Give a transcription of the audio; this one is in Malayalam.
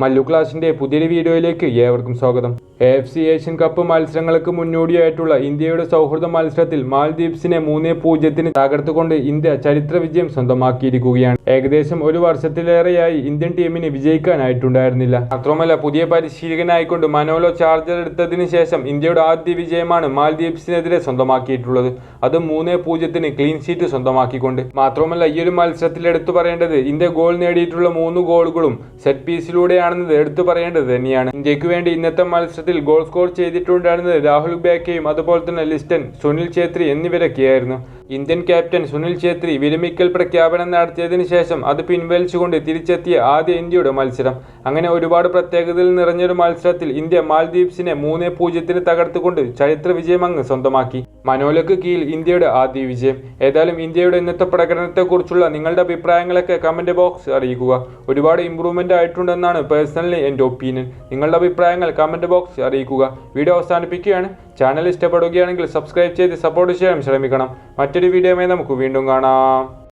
മല്ലു ക്ലാസിന്റെ പുതിയൊരു വീഡിയോയിലേക്ക് ഏവർക്കും സ്വാഗതം. A F C Asian cup മത്സരങ്ങൾക്ക് മുന്നോടിയായിട്ടുള്ള ഇന്ത്യയുടെ സൗഹൃദ മത്സരത്തിൽ മാൽദ്വീപ്സിനെ മൂന്ന് പൂജ്യത്തിന് തകർത്തുകൊണ്ട് ഇന്ത്യ ചരിത്ര വിജയം സ്വന്തമാക്കിയിരിക്കുകയാണ്. ഏകദേശം ഒരു വർഷത്തിലേറെയായി ഇന്ത്യൻ ടീമിന് വിജയിക്കാനായിട്ടുണ്ടായിരുന്നില്ല. മാത്രമല്ല പുതിയ പരിശീലകനായിക്കൊണ്ട് മനോലോ ചാർജർ എടുത്തതിന് ശേഷം ഇന്ത്യയുടെ ആദ്യ വിജയമാണ് മാൽദ്വീപ്സിനെതിരെ സ്വന്തമാക്കിയിട്ടുള്ളത്. അത് മൂന്ന് പൂജ്യത്തിന് ക്ലീൻ ഷീറ്റ് സ്വന്തമാക്കിക്കൊണ്ട്. മാത്രമല്ല ഈ ഒരു മത്സരത്തിൽ എടുത്തു പറയേണ്ടത് ഇന്ത്യ ഗോൾ നേടിയിട്ടുള്ള മൂന്ന് ഗോളുകളും സെറ്റ് പീസിലൂടെയാണെന്നത് എടുത്തു പറയേണ്ടത് തന്നെയാണ്. ഇന്ത്യയ്ക്ക് വേണ്ടി ഇന്നത്തെ മത്സരത്തിൽ ഗോൾ സ്കോർ ചെയ്തിട്ടുണ്ടായിരുന്നത് രാഹുൽ ബേക്കയും അതുപോലെ തന്നെ ലിസ്റ്റൻ സുനിൽ ഛേത്രി എന്നിവരൊക്കെയായിരുന്നു. ഇന്ത്യൻ ക്യാപ്റ്റൻ സുനിൽ ഛേത്രി വിരമിക്കൽ പ്രഖ്യാപനം നടത്തിയതിനു ശേഷം അത് പിൻവലിച്ചുകൊണ്ട് തിരിച്ചെത്തിയ ആദ്യ ഇന്ത്യയുടെ മത്സരം. അങ്ങനെ ഒരുപാട് പ്രത്യേകതയിൽ നിറഞ്ഞൊരു മത്സരത്തിൽ ഇന്ത്യ മാൽദ്വീപ്സിനെ മൂന്ന് പൂജ്യത്തിന് തകർത്തുകൊണ്ട് ചരിത്ര വിജയം അങ്ങ് സ്വന്തമാക്കി. മനോലക്ക് കീഴിൽ ഇന്ത്യയുടെ ആദ്യ വിജയം. ഏതായാലും ഇന്ത്യയുടെ ഇന്നത്തെ പ്രകടനത്തെക്കുറിച്ചുള്ള നിങ്ങളുടെ അഭിപ്രായങ്ങളൊക്കെ കമന്റ് ബോക്സ് അറിയിക്കുക. ഒരുപാട് ഇമ്പ്രൂവ്മെന്റ് ആയിട്ടുണ്ടെന്നാണ് പേഴ്സണലി എന്റെ ഒപ്പീനിയൻ നിങ്ങളുടെ അഭിപ്രായങ്ങൾ കമന്റ് ബോക്സ് അറിയിക്കുക. വീഡിയോ അവസാനിപ്പിക്കുകയാണ്. ചാനൽ ഇഷ്ടപ്പെടുകയാണെങ്കിൽ സബ്സ്ക്രൈബ് ചെയ്ത് സപ്പോർട്ട് ചെയ്യാൻ ശ്രമിക്കണം. മറ്റൊരു വീഡിയോയുമായി നമുക്ക് വീണ്ടും കാണാം.